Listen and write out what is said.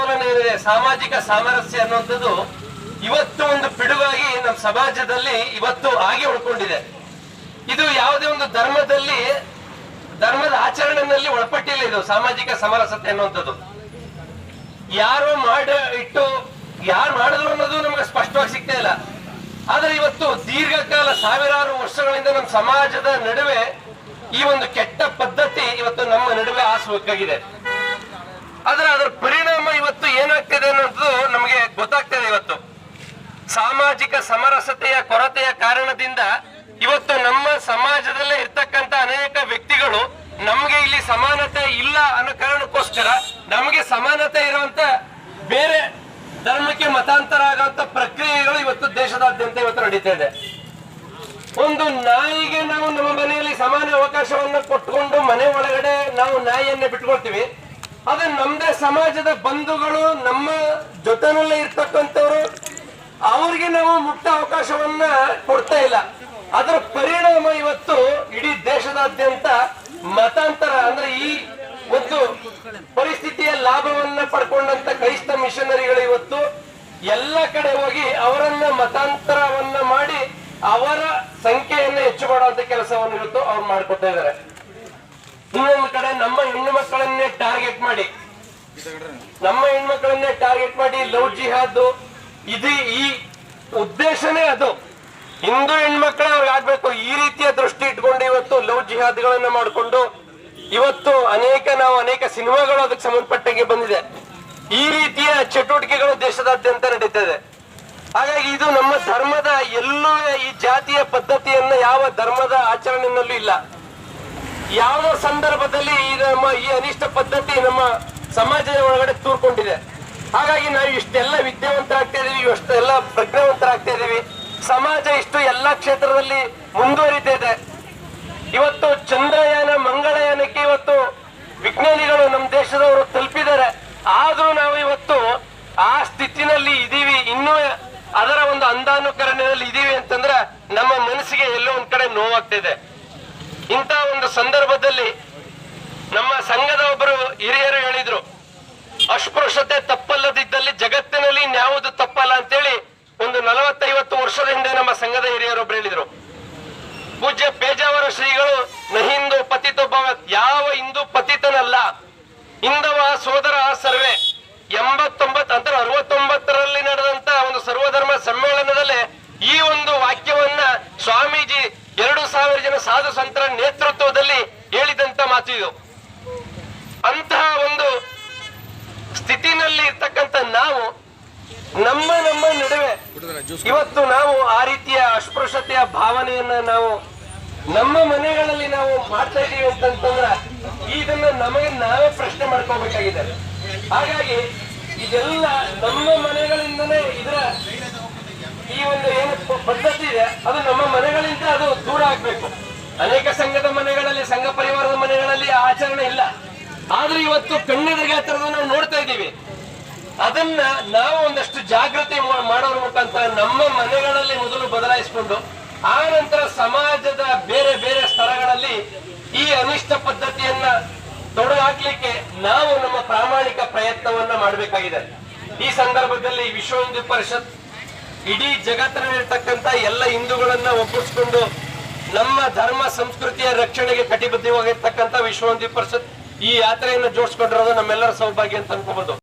ಆಂದೋಲನ ಏನಿದೆ ಸಾಮಾಜಿಕ ಸಾಮರಸ್ಯ ಅನ್ನುವಂಥದ್ದು ಇವತ್ತು ಒಂದು ಪಿಡುಗಾಗಿ ನಮ್ಮ ಸಮಾಜದಲ್ಲಿ ಇವತ್ತು ಹಾಗೆ ಉಳ್ಕೊಂಡಿದೆ. ಇದು ಯಾವುದೇ ಒಂದು ಧರ್ಮದಲ್ಲಿ, ಧರ್ಮದ ಆಚರಣೆಯಲ್ಲಿ ಒಳಪಟ್ಟಿಲ್ಲ ಇದು, ಸಾಮಾಜಿಕ ಸಮರಸತೆ ಅನ್ನುವಂಥದ್ದು. ಯಾರು ಮಾಡ, ಇಟ್ಟು ಯಾರು ಮಾಡಿದ್ರು ಅನ್ನೋದು ನಮ್ಗೆ ಸ್ಪಷ್ಟವಾಗಿ ಸಿಗ್ತಾ ಇಲ್ಲ. ಆದ್ರೆ ಇವತ್ತು ದೀರ್ಘಕಾಲ, ಸಾವಿರಾರು ವರ್ಷಗಳಿಂದ ನಮ್ಮ ಸಮಾಜದ ನಡುವೆ ಈ ಒಂದು ಕೆಟ್ಟ ಪದ್ಧತಿ ಇವತ್ತು ನಮ್ಮ ನಡುವೆ ಆಸಬೇಕಾಗಿದೆ ಆದ್ರೆ ಅದರ ಪರಿಣಾಮ ಇವತ್ತು ಏನಾಗ್ತಿದೆ ಅನ್ನೋದು ನಮಗೆ ಗೊತ್ತಾಗ್ತದೆ ಇವತ್ತು ಸಾಮಾಜಿಕ ಸಮರಸತೆಯ ಕೊರತೆಯ ಕಾರಣದಿಂದ ಇವತ್ತು ನಮ್ಮ ಸಮಾಜದಲ್ಲೇ ಇರ್ತಕ್ಕಂತ ಅನೇಕ ವ್ಯಕ್ತಿಗಳು ನಮಗೆ ಇಲ್ಲಿ ಸಮಾನತೆ ಇಲ್ಲ ಅನ್ನೋ ಕಾರಣಕ್ಕೋಸ್ಕರ ನಮಗೆ ಸಮಾನತೆ ಇರುವಂತ ಬೇರೆ ಧರ್ಮಕ್ಕೆ ಮತಾಂತರ ಆಗುವಂತ ಪ್ರಕ್ರಿಯೆಗಳು ಇವತ್ತು ದೇಶದಾದ್ಯಂತ ಇವತ್ತು ನಡೀತಾ ಇದೆ. ಒಂದು ನಾಯಿಗೆ ನಾವು ನಮ್ಮ ಮನೆಯಲ್ಲಿ ಸಮಾನ ಅವಕಾಶವನ್ನ ಕೊಟ್ಕೊಂಡು ಮನೆ ಒಳಗಡೆ ನಾವು ನಾಯಿಯನ್ನ ಬಿಟ್ಕೊಳ್ತೀವಿ. ಆದ್ರೆ ನಮ್ದೇ ಸಮಾಜದ ಬಂಧುಗಳು, ನಮ್ಮ ಜೊತೆನಲ್ಲೇ ಇರ್ತಕ್ಕಂಥವ್ರು ಅವ್ರಿಗೆ ನಾವು ಮುಕ್ತ ಅವಕಾಶವನ್ನ ಕೊಡ್ತಾ ಇಲ್ಲ. ಅದರ ಪರಿಣಾಮ ಇವತ್ತು ಇಡೀ ದೇಶದಾದ್ಯಂತ ಮತಾಂತರ, ಅಂದ್ರೆ ಈ ಒಂದು ಪರಿಸ್ಥಿತಿಯ ಲಾಭವನ್ನ ಪಡ್ಕೊಂಡಂತ ಕ್ರೈಸ್ತ ಮಿಷನರಿಗಳು ಇವತ್ತು ಎಲ್ಲ ಕಡೆ ಹೋಗಿ ಅವರನ್ನ ಮತಾಂತರವನ್ನ ಮಾಡಿ ಅವರ ಸಂಖ್ಯೆಯನ್ನ ಹೆಚ್ಚು ಮಾಡುವಂತ ಕೆಲಸವನ್ನು ಇವತ್ತು ಅವ್ರು ಮಾಡ್ಕೊತಾ ಇದ್ದಾರೆ. ಇನ್ನೊಂದು ಕಡೆ ನಮ್ಮ ಹೆಣ್ಣು ಮಕ್ಕಳನ್ನೇ ಟಾರ್ಗೆಟ್ ಮಾಡಿ. ನಮ್ಮ ಹೆಣ್ಮಕ್ಳನ್ನೇ ಟಾರ್ಗೆಟ್ ಮಾಡಿ ಲವ್ ಜಿಹಾದ್ ಇದು ಈ ಉದ್ದೇಶನೇ ಅದು. ಹಿಂದೂ ಹೆಣ್ಮಕ್ಳೇ ಅವ್ರಿಗೆ ಆಗ್ಬೇಕು. ಈ ರೀತಿಯ ದೃಷ್ಟಿ ಇಟ್ಕೊಂಡು ಇವತ್ತು ಲವ್ ಜಿಹಾದ್ಗಳನ್ನ ಮಾಡಿಕೊಂಡು ಇವತ್ತು ಅನೇಕ ನಾವು ಅನೇಕ ಸಿನಿಮಾಗಳು ಅದಕ್ಕೆ ಸಂಬಂಧಪಟ್ಟಂಗೆ ಬಂದಿದೆ. ಈ ರೀತಿಯ ಚಟುವಟಿಕೆಗಳು ದೇಶದಾದ್ಯಂತ ನಡೀತದೆ ಹಾಗಾಗಿ ಇದು ನಮ್ಮ ಧರ್ಮದ ಎಲ್ಲೂ ಈ ಜಾತಿಯ ಪದ್ಧತಿಯನ್ನ ಯಾವ ಧರ್ಮದ ಆಚರಣೆಯಲ್ಲೂ ಇಲ್ಲ. ಯಾವ ಸಂದರ್ಭದಲ್ಲಿ ಈ ನಮ್ಮ ಈ ಅನಿಷ್ಟ ಪದ್ಧತಿ ನಮ್ಮ ಸಮಾಜದ ಒಳಗಡೆ ತೂರ್ಕೊಂಡಿದೆ. ಹಾಗಾಗಿ ನಾವು ಇಷ್ಟೆಲ್ಲ ವಿದ್ಯಾವಂತರಾಗ್ತಾ ಇದೀವಿ, ಇಷ್ಟೆಲ್ಲ ಪ್ರಜ್ಞಾವಂತರಾಗ್ತಾ ಇದೀವಿ. ಸಮಾಜ ಇಷ್ಟು ಎಲ್ಲ ಕ್ಷೇತ್ರದಲ್ಲಿ ಮುಂದುವರಿತಾ ಇದೆ ಇವತ್ತು ಚಂದ್ರಯಾನ, ಮಂಗಳಯಾನಕ್ಕೆ ಇವತ್ತು ವಿಜ್ಞಾನಿಗಳು ನಮ್ಮ ದೇಶದವರು ತಲುಪಿದ್ದಾರೆ. ಆದ್ರೂ ನಾವು ಇವತ್ತು ಆ ಸ್ಥಿತಿನಲ್ಲಿ ಇದೀವಿ. ಇನ್ನೂ ಅದರ ಒಂದು ಅಂದಾನುಕರಣದಲ್ಲಿ ಇದೀವಿ ಅಂತಂದ್ರೆ ನಮ್ಮ ಮನಸ್ಸಿಗೆ ಎಲ್ಲೋ ಒಂದ್ ಕಡೆ ನೋವಾಗ್ತಿದೆ. ಇಂಥ ಒಂದು ಸಂದರ್ಭದಲ್ಲಿ ನಮ್ಮ ಸಂಘದ ಒಬ್ಬರು ಹಿರಿಯರು ಹೇಳಿದ್ರು, ಅಸ್ಪೃಶ್ಯತೆ ತಪ್ಪಲ್ಲದಿದ್ದಲ್ಲಿ ಜಗತ್ತಿನಲ್ಲಿ ಇನ್ಯಾವುದು ತಪ್ಪಲ್ಲ ಅಂತೇಳಿ ಒಂದು ನಲವತ್ತೈವತ್ತು ವರ್ಷದ ಹಿಂದೆ ನಮ್ಮ ಸಂಘದ ಹಿರಿಯರೊಬ್ರು ಹೇಳಿದ್ರು. ಪೂಜ್ಯ ಪೇಜಾವರ ಶ್ರೀಗಳು ನಹಿಂದು ಪತಿತ ಯಾವ ಹಿಂದೂ ಪತಿತನಲ್ಲ. ಹಿಂದವ ಸೋದರ ಸರ್ವೆ, ಎಂಬತ್ತೊಂಬತ್ತು ಅಂದ್ರೆ ಅರವತ್ತೊಂಬತ್ತರಲ್ಲಿ ನಡೆದಂತ ಒಂದು ಸರ್ವಧರ್ಮ ಸಮ್ಮೇಳನದಲ್ಲಿ ಈ ಒಂದು ವಾಕ್ಯವನ್ನ ಸ್ವಾಮೀಜಿ ಎರಡು ಸಾವಿರ ಜನ ಸಾಧು ಸಂತರ ನೇತೃತ್ವದಲ್ಲಿ ಹೇಳಿದಂತ ಮಾತು ಇದು. ಅಂತಹ ಒಂದು ಸ್ಥಿತಿನಲ್ಲಿ ಇರ್ತಕ್ಕಂಥ ನಾವು ನಮ್ಮ ನಮ್ಮ ನಡುವೆ ಇವತ್ತು ನಾವು ಆ ರೀತಿಯ ಅಸ್ಪೃಶ್ಯತೆಯ ಭಾವನೆಯನ್ನ ನಾವು ನಮ್ಮ ಮನೆಗಳಲ್ಲಿ ನಾವು ಮಾಡ್ತಾ ಇದ್ದೀವಿ ಅಂತಂತಂದ್ರ ಇದನ್ನ ನಮಗೆ ನಾವೇ ಪ್ರಶ್ನೆ ಮಾಡ್ಕೋಬೇಕಾಗಿದೆ ಹಾಗಾಗಿ ಇದೆಲ್ಲ ನಮ್ಮ ಮನೆಗಳಿಂದನೇ ಇದರ ಈ ಒಂದು ಏನು ಪದ್ಧತಿ ಇದೆ ಅದು ನಮ್ಮ ಮನೆಗಳಿಂದ ಅದು ದೂರ ಆಗ್ಬೇಕು. ಅನೇಕ ಸಂಘದ ಮನೆಗಳಲ್ಲಿ ಸಂಘ ಪರಿವಾರದ ಮನೆಗಳಲ್ಲಿ ಆಚರಣೆ ಇಲ್ಲ. ಆದ್ರೆ ಇವತ್ತು ಕಣ್ಣೆದುರಿಗೆ ನಾವು ನೋಡ್ತಾ ಇದ್ದೀವಿ. ಅದನ್ನ ನಾವು ಒಂದಷ್ಟು ಜಾಗೃತಿ ಮಾಡೋರ ಮುಖಾಂತರ ನಮ್ಮ ಮನೆಗಳಲ್ಲಿ ಮೊದಲು ಬದಲಾಯಿಸಿಕೊಂಡು ಆ ನಂತರ ಸಮಾಜದ ಬೇರೆ ಬೇರೆ ಸ್ಥಳಗಳಲ್ಲಿ ಈ ಅನಿಷ್ಟ ಪದ್ಧತಿಯನ್ನ ತೊಡೆಹಾಕ್ಲಿಕ್ಕೆ ನಾವು ನಮ್ಮ ಪ್ರಾಮಾಣಿಕ ಪ್ರಯತ್ನವನ್ನ ಮಾಡಬೇಕಾಗಿದೆ. ಈ ಸಂದರ್ಭದಲ್ಲಿ ವಿಶ್ವ ಹಿಂದೂ ಪರಿಷತ್ ಇಡೀ ಜಗತ್ತಿನಲ್ಲಿರ್ತಕ್ಕಂಥ ಎಲ್ಲ ಹಿಂದೂಗಳನ್ನ ಒಪ್ಪಿಸ್ಕೊಂಡು ನಮ್ಮ ಧರ್ಮ, ಸಂಸ್ಕೃತಿಯ ರಕ್ಷಣೆಗೆ ಕಟಿಬದ್ಧವಾಗಿರ್ತಕ್ಕಂಥ ವಿಶ್ವ ಹಿಂದೂ ಪರಿಷತ್ ಈ ಯಾತ್ರೆಯನ್ನು ಜೋಡಿಸ್ಕೊಂಡಿರೋದು ನಮ್ಮೆಲ್ಲರ ಸೌಭಾಗ್ಯ ಅಂತ ಅನ್ಕೋಬಹುದು